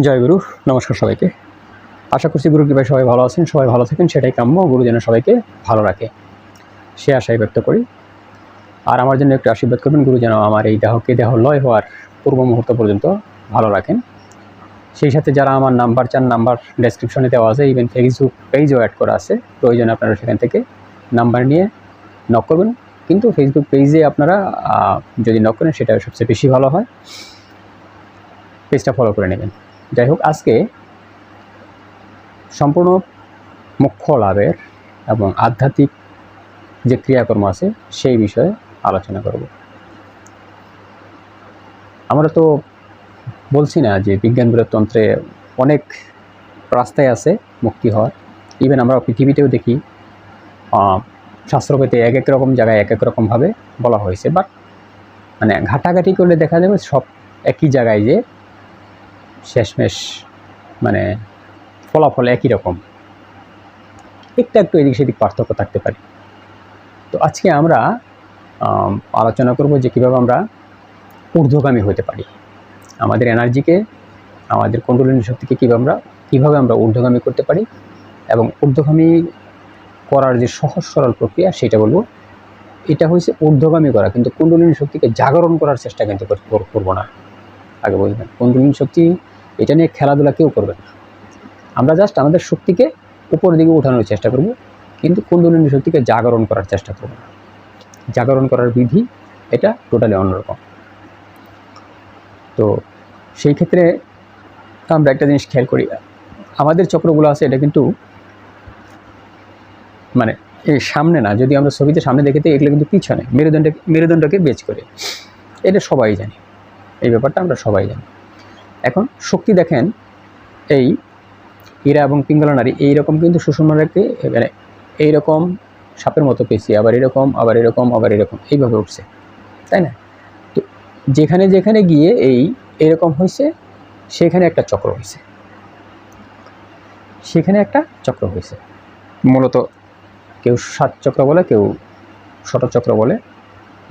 জয় গুরু, নমস্কার সবাইকে। আশা করছি গুরু কৃপায় সবাই ভালো আছেন, সবাই ভালো থাকেন, সেটাই কাম্য গুরু যেন সবাইকে ভালো রাখে। সে আশাই ব্যক্ত করি। আর আমার জন্য একটু আশীর্বাদ করবেন, গুরু যেন আমার এই দেহকে, দেহ লয় হওয়ার পূর্ব মুহূর্ত পর্যন্ত ভালো রাখেন। সেই সাথে যারা আমার নাম্বার চান, নাম্বার ডেসক্রিপশনে দেওয়া আছে ইভেন ফেসবুক পেজও অ্যাড করা আছে, প্রয়োজনে আপনারা সেখান থেকে নাম্বার নিয়ে নক করবেন। কিন্তু ফেসবুক পেজে আপনারা যদি নক করেন সেটা সবচেয়ে বেশি ভালো হয়। পেজটা ফলো করে নেবেন। যাই হোক, আজকে সম্পূর্ণ মুখ্য লাভের এবং আধ্যাত্মিক যে ক্রিয়াকর্ম আছে, সেই বিষয়ে আলোচনা করব। আমরা তো বলছি না যে বিজ্ঞান তন্ত্রে অনেক রাস্তায় আছে মুক্তি হওয়ার। ইভেন আমরা পৃথিবীতেও দেখি শাস্ত্রপেতে এক এক রকম জায়গায় এক এক রকমভাবে বলা হয়েছে বাট মানে ঘাটাঘাটি করলে দেখা যাবে সব একই জায়গায় যে শেষমেশ মানে ফলাফল একই রকম। একটু একটু এদিক সেদিক পার্থক্য থাকতে পারে। তো আজকে আমরা আলোচনা করব যে কীভাবে আমরা ঊর্ধ্বগামী হতে পারি। আমাদের এনার্জিকে, আমাদের কুণ্ডলিনী শক্তিকে কীভাবে আমরা কীভাবে আমরা ঊর্ধ্বগামী করতে পারি এবং ঊর্ধ্বগামী করার যে সহজ সরল প্রক্রিয়া সেটা বলব, এটা হয়েছে ঊর্ধ্বগামী করা। কিন্তু কুণ্ডলিনী শক্তিকে জাগরণ করার চেষ্টা কিন্তু কর- কর- করব না। আগে বলবেন কুণ্ডলিনী শক্তি এটা নিয়ে খেলাধুলা কেউ করবে না। আমরা জাস্ট আমাদের শক্তিকে উপরের দিকে উঠানোর চেষ্টা করব কিন্তু কুণ্ডলিনী শক্তিকে জাগরণ করার চেষ্টা করব না। জাগরণ করার বিধি এটা টোটালি অন্যরকম। তো সেই ক্ষেত্রে আমরা একটা জিনিস খেয়াল করি আমাদের চক্রগুলো আছে এটা কিন্তু মানে এই সামনে না যদি আমরা ছবিতে সামনে দেখে দিই, এগুলো কিন্তু পিছনে মেরুদণ্ড মেরুদণ্ডকে বেচ করে। এটা সবাই জানি এই ব্যাপারটা আমরা সবাই জানি। এখন শক্তি দেখেন, এই হীরা এবং পিঙ্গলা নারী এইরকম কিন্তু সুষমাকে মানে এইরকম সাপের মতো পেয়েছি আবার এরকম আবার এরকম আবার এরকম, এইভাবে উঠছে, তাই না? তো যেখানে যেখানে গিয়ে এই এরকম হয়েছে সেখানে একটা চক্র হয়েছে সেখানে একটা চক্র হয়েছে মূলত কেউ সাত চক্র বলে, কেউ শত চক্র বলে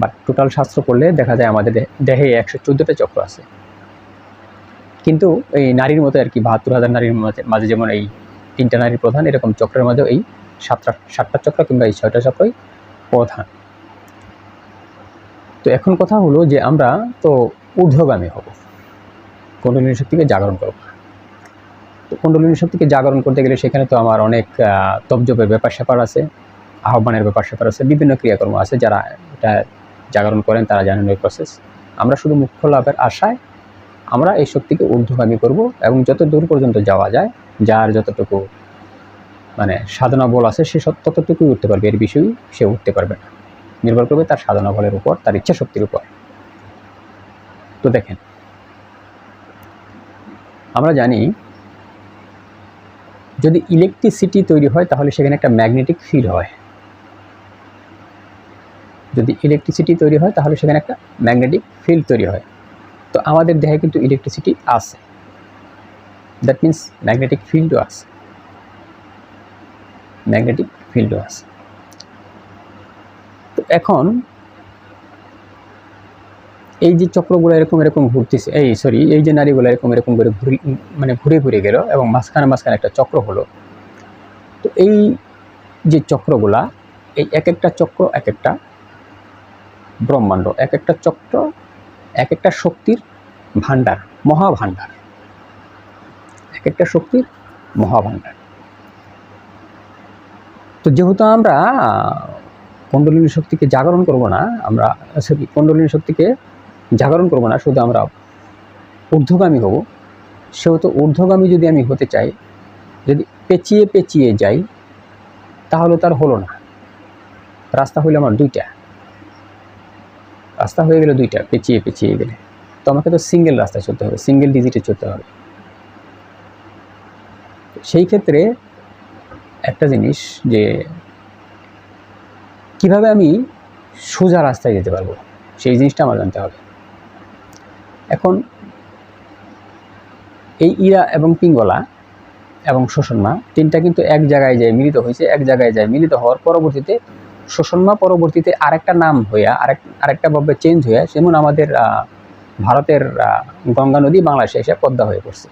বাট টোটাল শাস্ত্র করলে দেখা যায় আমাদের দেহে একশো চোদ্দোটা চক্র আছে। কিন্তু এই নারীর মতো আর কি বাহাত্তর হাজার নারীর মাঝে যেমন এই তিনটা নারীর প্রধান এরকম চক্রের মধ্যে এই সাতটা সাতটা চক্র কিংবা এই ছয়টা চক্রই প্রধান। তো এখন কথা হলো যে আমরা তো ঊর্ধ্বগামী হব। কুণ্ডলিনী শক্তিকে জাগরণ করব। তো কুণ্ডলিনী শক্তিকে জাগরণ করতে গেলে সেখানে তো আমার অনেক আহ, তপজপের ব্যাপার স্যাপার আছে আহ্বানের ব্যাপার স্যাপার আছে বিভিন্ন ক্রিয়াকর্ম আছে যারা এটা জাগরণ করেন তারা জানেন ওই প্রসেস আমরা শুধু মুখ্য লাভের আশায় আমরা এই শক্তিকে ঊর্ধ্বগামী করব এবং যত দূর পর্যন্ত যাওয়া যায়, যার যতটুকু মানে সাধনা বল আছে, সে ততটুকুই উঠতে পারবে। এর বিষয়ে সে উঠতে পারবে না। নির্ভর করবে তার সাধনা বলের উপর, তার ইচ্ছা শক্তির উপর। তো দেখেন, আমরা জানি যদি ইলেকট্রিসিটি তৈরি হয়, তাহলে সেখানে একটা ম্যাগনেটিক ফিল্ড হয়। যদি ইলেকট্রিসিটি তৈরি হয়, তাহলে সেখানে একটা ম্যাগনেটিক ফিল্ড তৈরি হয়। তো আমাদের দেহে কিন্তু ইলেকট্রিসিটি আছে। দ্যাট মিন্স ম্যাগনেটিক ফিল্ডও আছে। ম্যাগনেটিক ফিল্ডও আছে। তো এখন এই যে চক্রগুলো এরকম এরকম ঘুরতেছে, এই সরি এই যে নারীগুলো এরকম এরকম করে ঘুরে মানে ঘুরে ঘুরে গেল এবং মাঝখানে মাঝখানে একটা চক্র হলো। তো এই যে চক্রগুলা, এই এক একটা চক্র এক একটা ব্রহ্মাণ্ড, এক একটা চক্র এক একটা শক্তির ভাণ্ডার, মহাভাণ্ডার। এক একটা শক্তির মহাভাণ্ডার। তো যেহেতু আমরা কুণ্ডলিনী শক্তিকে জাগরণ করব না, আমরা, সরি কুণ্ডলিনী শক্তিকে জাগরণ করব না, শুধু আমরা ঊর্ধ্বগামী হব, সেহেতু ঊর্ধ্বগামী যদি আমি হতে চাই, যদি পেঁচিয়ে পেঁচিয়ে যাই, তাহলে তার হলো না। রাস্তা হইল আমার দুইটা। রাস্তা হয়ে গেলে দুইটা, পেঁচিয়ে পেঁচিয়ে গেলে। তো আমাকে তো সিঙ্গেল রাস্তায় চলতে হবে সিঙ্গেল ডিজিটে চলতে হবে। সেই ক্ষেত্রে একটা জিনিস যে কীভাবে আমি সোজা রাস্তায় যেতে পারব, সেই জিনিসটা আমার জানতে হবে। এখন এই ইরা এবং পিঙ্গলা এবং শোষণমা তিনটা কিন্তু এক জায়গায় যায় মিলিত হয়েছে, এক জায়গায় যায় মিলিত হওয়ার পরবর্তীতে শোষণমা পরবর্তীতে আরেকটা নাম হইয়া, আরেক, আরেকটা ভাবে চেঞ্জ হইয়া যেমন আমাদের ভারতের গঙ্গা নদী বাংলাদেশে এসে পদ্মা হয়ে পড়ছে।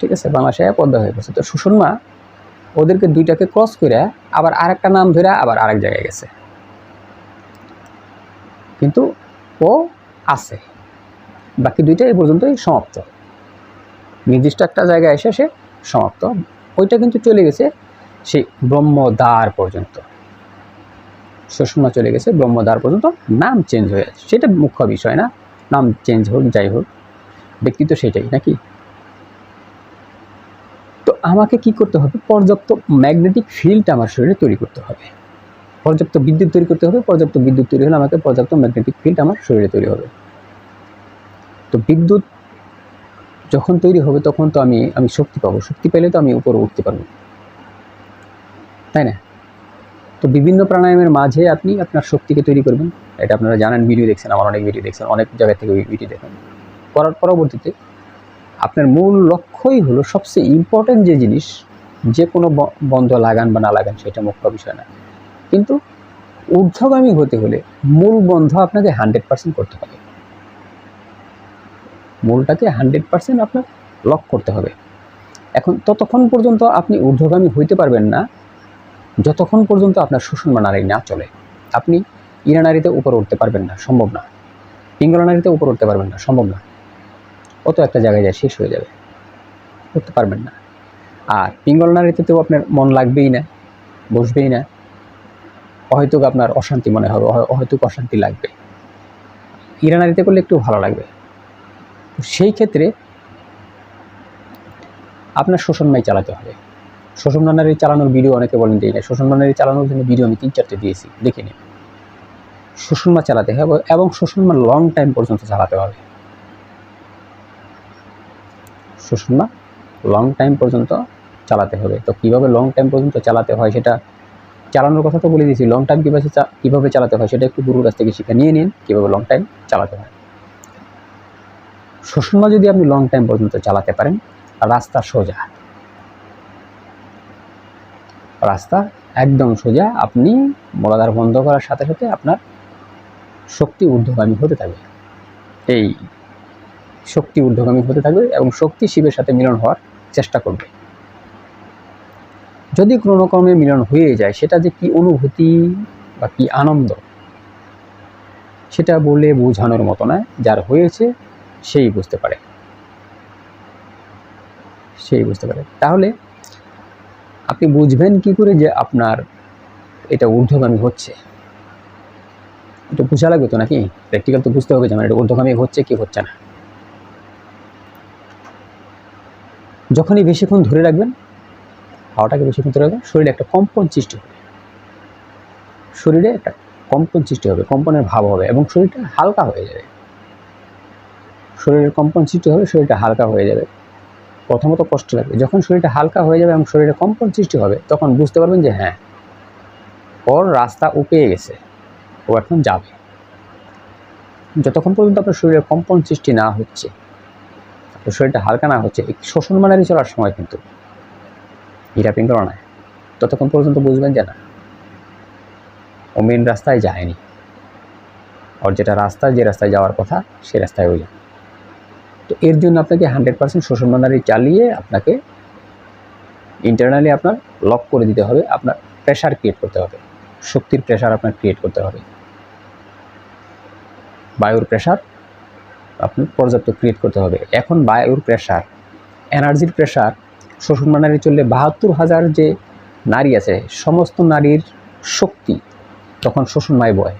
ঠিক আছে? বাংলাদেশে পদ্মা হয়ে পড়ছে। তো সুষমা ওদেরকে দুইটাকে ক্রস করে আবার আরেকটা নাম ধরে আবার আরেক জায়গায় গেছে। কিন্তু ও আছে। বাকি দুইটা এই পর্যন্তই সমাপ্ত। নির্দিষ্ট একটা জায়গায় এসে সে সমাপ্ত। ওইটা কিন্তু চলে গেছে সেই ব্রহ্মদ্বার পর্যন্ত। সুষমা চলে গেছে, ব্রহ্মদ্বার পর্যন্ত নাম চেঞ্জ হয়ে আছে সেটা মুখ্য বিষয় না, নাম চেঞ্জ হোক, যাই হোক, ব্যক্তি তো সেটাই, নাকি? তো আমাকে কি করতে হবে? পর্যাপ্ত ম্যাগনেটিক ফিল্ড আমার শরীরে তৈরি করতে হবে। পর্যাপ্ত বিদ্যুৎ তৈরি করতে হবে, পর্যাপ্ত বিদ্যুৎ তৈরি হলে আমাকে পর্যাপ্ত ম্যাগনেটিক ফিল্ড আমার শরীরে তৈরি হবে। তো বিদ্যুৎ যখন তৈরি হবে, তখন তো আমি আমি শক্তি পাবো। শক্তি পেলে তো আমি উপরে উঠতে পারব। তাই না? তো বিভিন্ন প্রাণায়ামের মাঝে আপনি আপনার শক্তিকে তৈরি করবেন। এটা আপনারা জানেন, ভিডিও দেখছেন, আমার অনেক ভিডিও দেখছেন, অনেক জায়গা থেকে ভিডিও দেখেন। করার পরবর্তীতে আপনার মূল লক্ষ্যই হলো সবচেয়ে ইম্পর্টেন্ট যে জিনিস, যে কোনো বন্ধ লাগান বা না লাগান, সেটা মুখ্য বিষয় না। কিন্তু ঊর্ধ্বগামী হতে হলে মূল বন্ধ আপনাকে হান্ড্রেড পার্সেন্ট করতে হবে। মূলটাকে হান্ড্রেড পার্সেন্ট আপনার লক করতে হবে। এখন ততক্ষণ পর্যন্ত আপনি ঊর্ধ্বগামী হইতে পারবেন না যতক্ষণ পর্যন্ত আপনার বা নারী না চলে, আপনি ইরা নারীতে উপরে উঠতে পারবেন না, সম্ভব না। পিঙ্গলা নারীতে উপরে উঠতে পারবেন না, সম্ভব না। অত একটা জায়গায় যায় শেষ হয়ে যাবে। উঠতে পারবেন না। আর পিঙ্গল নারীতে তো আপনার মন লাগবেই না, বসবেই না। হয়তো আপনার অশান্তি মনে হবে হয়তো অশান্তি লাগবে। ইরা নারীতে করলে একটু ভালো লাগবে। সেই ক্ষেত্রে আপনার শোষণময় চালাতে হবে। শোষণ নারী চালানোর ভিডিও অনেকে বলেন যে না শোষণ নারী চালানোর জন্য ভিডিও আমি তিন চারটে দিয়েছি, দেখে নিন। শোষণমা চালাতে হবে এবং শোষণমা লং টাইম পর্যন্ত চালাতে হবে। শোষণমা লং টাইম পর্যন্ত চালাতে হবে। তো কীভাবে লং টাইম পর্যন্ত চালাতে হয় সেটা চালানোর কথা তো বলে দিয়েছি। লং টাইম কীভাবে কীভাবে চালাতে হয় সেটা একটু গুরুর কাছ থেকে শিখে নিয়ে নিন, কীভাবে লং টাইম চালাতে হয়। শোষণমা যদি আপনি লং টাইম পর্যন্ত চালাতে পারেন, রাস্তা সোজা। রাস্তা একদম সোজা, আপনি মলাদার বন্ধ করার সাথে সাথে আপনার শক্তি ঊর্ধ্বগামী হতে থাকবে। এই শক্তি ঊর্ধ্বগামী হতে থাকবে এবং শক্তি শিবের সাথে মিলন হওয়ার চেষ্টা করবে। যদি কোনো মিলন হয়ে যায়, সেটা যে কি অনুভূতি বা কি আনন্দ, সেটা বলে বোঝানোর মতো নয়। যার হয়েছে, সেই বুঝতে পারে। সেই বুঝতে পারে। তাহলে আপনি বুঝবেন কি করে যে আপনার এটা ঊর্ধ্বগামী হচ্ছে? এটা বোঝা লাগবে তো নাকি? প্র্যাকটিক্যাল তো বুঝতে হবে যে আমার এটা ঊর্ধ্বগামী হচ্ছে কি হচ্ছে না। যখনই বেশিক্ষণ ধরে রাখবেন, হাওয়াটাকে বেশিক্ষণ ধরে রাখবেন, শরীরে একটা কম্পন সৃষ্টি হবে। শরীরে একটা কম্পন সৃষ্টি হবে, কম্পনের ভাব হবে এবং শরীরটা হালকা হয়ে যাবে। শরীরের কম্পন সৃষ্টি হবে শরীরটা হালকা হয়ে যাবে। প্রথমত কষ্ট লাগবে। যখন শরীরটা হালকা হয়ে যাবে এবং শরীরে কম্পন সৃষ্টি হবে, তখন বুঝতে পারবেন যে হ্যাঁ ওর রাস্তা ও পেয়ে গেছে, ও এখন যাবে। যতক্ষণ পর্যন্ত আপনার শরীরে কম্পন সৃষ্টি না হচ্ছে, আপনার শরীরটা হালকা না হচ্ছে শোষণ মানারি চলার সময় কিন্তু। হীরা পিঙ্গলা নয়। ততক্ষণ পর্যন্ত বুঝবেন যে না, ও মেন রাস্তায় যায়নি। ওর যেটা রাস্তা, যে রাস্তায় যাওয়ার কথা, সে রাস্তায় ও যায় তো এর জন্য আপনাকে হান্ড্রেড পার্সেন্ট শোষণ মানারি চালিয়ে আপনাকে ইন্টারনালি আপনার লক করে দিতে হবে, আপনার প্রেশার ক্রিয়েট করতে হবে, শক্তির প্রেশার আপনার ক্রিয়েট করতে হবে। বায়ুর প্রেশার আপনি পর্যাপ্ত ক্রিয়েট করতে হবে। এখন বায়ুর প্রেশার এনার্জির প্রেশার শোষণ মানারি চললে বাহাত্তর হাজার যে নারী আছে, সমস্ত নারীর শক্তি তখন শোষণময় বয়।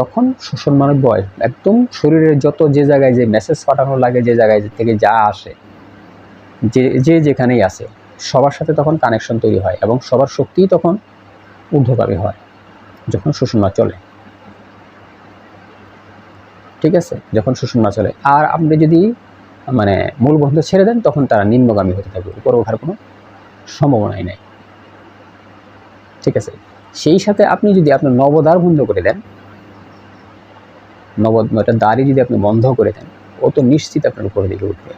তখন শোষণ মানে বয় একদম শরীরের যত যে জায়গায় যে মেসেজ পাঠানো লাগে, যে জায়গায় থেকে যা আসে, যে যে যেখানেই আসে, সবার সাথে তখন কানেকশন তৈরি হয় এবং সবার শক্তিই তখন ঊর্ধ্বগামী হয় যখন শোষণমা চলে। ঠিক আছে? যখন শোষণমা চলে। আর আপনি যদি মানে মূল বন্ধ ছেড়ে দেন, তখন তারা নিম্নগামী হতে থাকবে, উপরে ওঠার কোনো সম্ভাবনাই নেই। ঠিক আছে? সেই সাথে আপনি যদি আপনার নবদ্বার বন্ধ করে দেন নব একটা দাড়ি যদি আপনি বন্ধ করে দেন, ও তো নিশ্চিত আপনার উপরের দিকে উঠবে।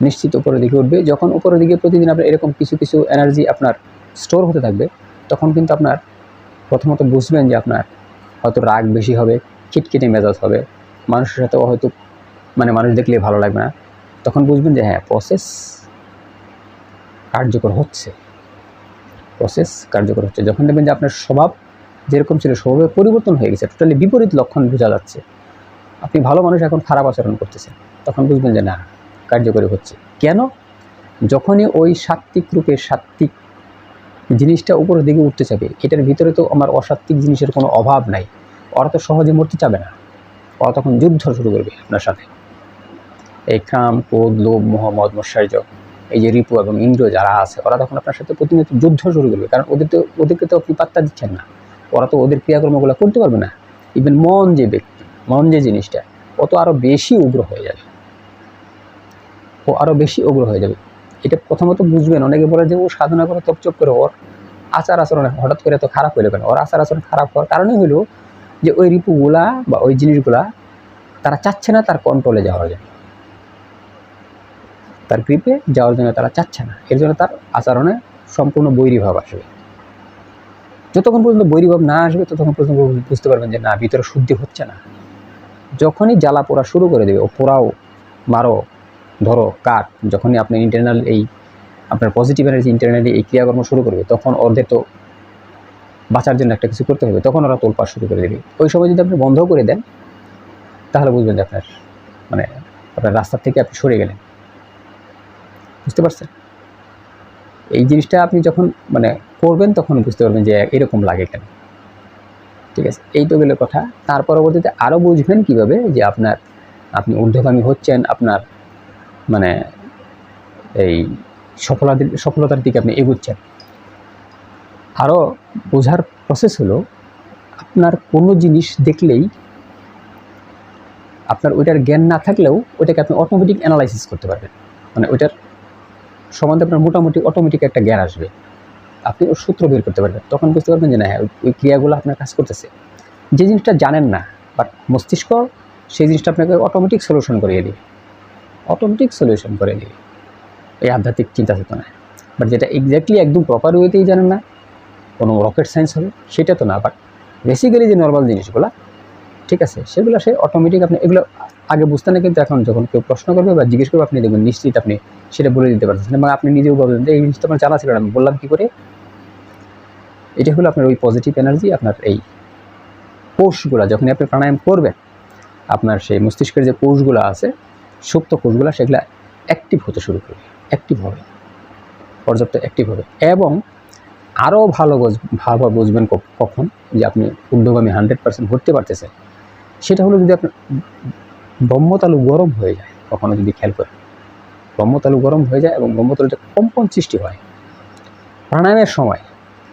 নিশ্চিত উপরের দিকে উঠবে। যখন উপরের দিকে প্রতিদিন আপনার এরকম কিছু কিছু এনার্জি আপনার স্টোর হতে থাকবে, তখন কিন্তু আপনার প্রথমত বুঝবেন যে আপনার হয়তো রাগ বেশি হবে, খিটখিটে মেজাজ হবে, মানুষের সাথে হয়তো মানে মানুষ দেখলে ভালো লাগবে না। তখন বুঝবেন যে হ্যাঁ প্রসেস কার্যকর হচ্ছে। প্রসেস কার্যকর হচ্ছে। যখন দেখবেন যে আপনার স্বভাব যেরকম ছিল স্বভাবের পরিবর্তন হয়ে গেছে। টোটালি বিপরীত লক্ষণ বোঝা যাচ্ছে। আপনি ভালো মানুষ এখন খারাপ আচরণ করতেছেন। তখন বুঝবেন যে, না, কার্যকরী হচ্ছে। কেন? যখনই ওই সাত্ত্বিক রূপে সাত্ত্বিক জিনিসটা উপরের দিকে উঠতে চাবে, এটার ভিতরে তো আমার অসাত্ত্বিক জিনিসের কোনো অভাব নাই। ওরা তো সহজে মরতে চাবে না। ওরা তখন যুদ্ধ শুরু করবে আপনার সাথে। এই কাম ক্রোধ, লোভ, মোহাম্মদ মশাইজ এই যে রিপু এবং ইন্দ্র যারা আছে, ওরা তখন আপনার সাথে প্রতিনিয়ত যুদ্ধ শুরু করবে। কারণ ওদের তো, ওদেরকে তো আপনি পাত্তা দিচ্ছেন না। ওরা তো ওদের ক্রিয়াকর্মগুলো করতে পারবে না। ইভেন মন যে ব্যক্তি, মন যে জিনিসটা, ও তো আরও বেশি উগ্র হয়ে যাবে। ও আরও বেশি উগ্র হয়ে যাবে। এটা প্রথমত বুঝবেন, অনেকে বলে যে ও সাধনা করে তপচপ করে, ওর আচার আচরণ হঠাৎ করে তো খারাপ হইল কেন? ওর আচার আচরণ খারাপ হওয়ার কারণে হলো যে ওই রিপুগুলা বা ওই জিনিসগুলা তারা চাচ্ছে না তার কন্ট্রোলে যাওয়ার জন্য। তার গ্রিপে যাওয়ার জন্য তারা চাচ্ছে না। এর জন্য তার আচরণে সম্পূর্ণ বৈরীভাব আসবে। যতক্ষণ পর্যন্ত বৈরীভাব না আসবে, ততক্ষণ পর্যন্ত বুঝতে পারবেন যে না, ভিতরে শুদ্ধি হচ্ছে না। যখনই জ্বালা পোড়া শুরু করে দেবে, ও পোড়াও, মারো, ধরো, কাট, যখনই আপনি ইন্টারনাল এই আপনার পজিটিভ এনার্জি ইন্টারনালি এই ক্রিয়াকর্ম শুরু করবে, তখন ওদের তো বাঁচার জন্য একটা কিছু করতে হবে, তখন ওরা তোলপাড় শুরু করে দেবে। ওই সময় যদি আপনি বন্ধ করে দেন, তাহলে বুঝবেন যে আপনার মানে আপনার রাস্তার থেকে আপনি সরে গেলেন। বুঝতে পারছেন? এই জিনিসটা আপনি যখন মানে করবেন, তখন বুঝতে পারবেন যে এরকম লাগে কেন। ঠিক আছে? এই তো গেলে কথা। তার পরবর্তীতে আরও বুঝবেন কীভাবে যে আপনার, আপনি ঊর্ধ্বগামী হচ্ছেন, আপনার মানে এই সফলতার সফলতার দিকে আপনি এগুচ্ছেন। আরও বোঝার প্রসেস হলো, আপনার কোনো জিনিস দেখলেই আপনার ওইটার জ্ঞান না থাকলেও ওইটাকে আপনি অটোমেটিক অ্যানালাইসিস করতে পারবেন। মানে ওইটার সম্বন্ধে আপনার মোটামুটি অটোমেটিক একটা জ্ঞান আসবে। আপনি ওর সূত্র বের করতে পারবেন। তখন বুঝতে পারবেন যে না হ্যাঁ ওই- ক্রিয়াগুলো আপনার কাজ করতেছে। যে জিনিসটা জানেন না বাট মস্তিষ্ক সেই জিনিসটা আপনাকে অটোমেটিক সলিউশন করিয়ে দিবে। অটোমেটিক সলিউশন করে দিবে। এই আধ্যাত্মিক চিন্তা চেতনায়। বাট যেটা এক্স্যাক্টলি একদম প্রপার ওয়েতেই জানেন না, কোনো রকেট সায়েন্স হবে, সেটা তো না বাট বেসিক্যালি যে নর্মাল জিনিসগুলো, ঠিক আছে, সেগুলো সে অটোমেটিক আপনি এগুলো আগে বুঝতে না, কিন্তু এখন যখন কেউ প্রশ্ন করবে বা জিজ্ঞেস করবে, আপনি দেখবেন নিশ্চিত আপনি সেটা বলে দিতে পারছেন এবং আপনি নিজেও বলবেন যে, এই জিনিসটা আমার জানা ছিল আমি বললাম কী করে? এটা হলো আপনার ওই পজিটিভ এনার্জি আপনার এই কোষগুলো যখন আপনি প্রাণায়াম করবেন, আপনার সেই মস্তিষ্কের যে কোষগুলো আছে, সুপ্ত কোষগুলো, সেগুলো অ্যাক্টিভ হতে শুরু করবে অ্যাক্টিভ হবে, পর্যাপ্ত অ্যাক্টিভ হবে এবং আরও ভালো ভালো বুঝবেন কখন যে আপনি ঊর্ধ্বগামী হান্ড্রেড পার্সেন্ট ঘুরতে পারতেছেন। সেটা হলো যদি আপনার ব্রহ্মতালু গরম হয়ে যায়, কখনো যদি খেয়াল করেন। ব্রহ্মতালু গরম হয়ে যায় এবং ব্রহ্মতালুতে কম্পন সৃষ্টি হয়। প্রাণায়ামের সময়,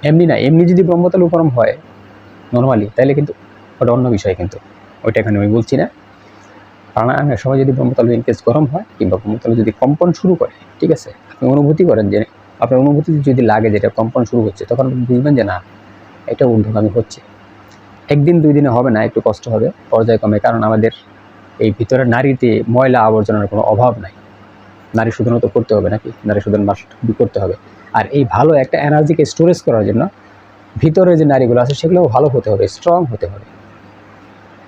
এমনি না, এমনি যদি ব্রহ্মতালু গরম হয় নর্মালি তাহলে কিন্তু ওটা অন্য বিষয় কিন্তু। ওইটা এখানে আমি বলছি না। প্রাণায়ামের সময় যদি ব্রহ্মতালু ইনকেস গরম হয়, কিংবা ব্রহ্মতালু যদি কম্পন শুরু করে, ঠিক আছে? আপনি অনুভূতি করেন যে, আপনার অনুভূতি যদি লাগে যেটা কম্পন শুরু হচ্ছে, তখন আপনি বুঝবেন যে, না, এটা ঊর্ধ্বগামী হচ্ছে। একদিন দুই দিনে হবে না, একটু কষ্ট হবে, পর্যায়ক্রমে, কারণ আমাদের এই ভিতরে নারীতে ময়লা আবর্জনার কোনো অভাব নাই। নারী শোধনও তো করতে হবে নাকি? নারী শোধন মাস্ট করতে হবে। আর এই ভালো একটা এনার্জিকে স্টোরেজ করার জন্য ভিতরে যে নারীগুলো আছে সেগুলোও ভালো হতে হবে স্ট্রং হতে হবে।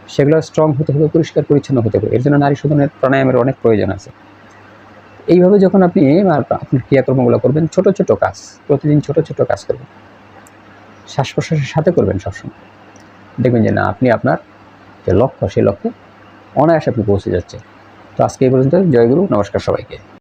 সেগুলো স্ট্রং হতে হবে, পরিষ্কার, পরিচ্ছন্ন হতে হবে। এর জন্য নারী শোধনের প্রাণায়ামের অনেক প্রয়োজন আছে। এইভাবে যখন আপনি আপনার ক্রিয়াকর্মগুলো করবেন, ছোট ছোট কাজ, প্রতিদিন ছোট ছোট কাজ করবেন। শ্বাস প্রশ্বাসের সাথে করবেন সবসময়। দেখবেন যে না, আপনি আপনার যে লক্ষ্য, সেই লক্ষ্যে অনায়াসে আপনি পৌঁছে যাচ্ছেন। তো আজকে এই পর্যন্ত। জয়গুরু নমস্কার সবাইকে।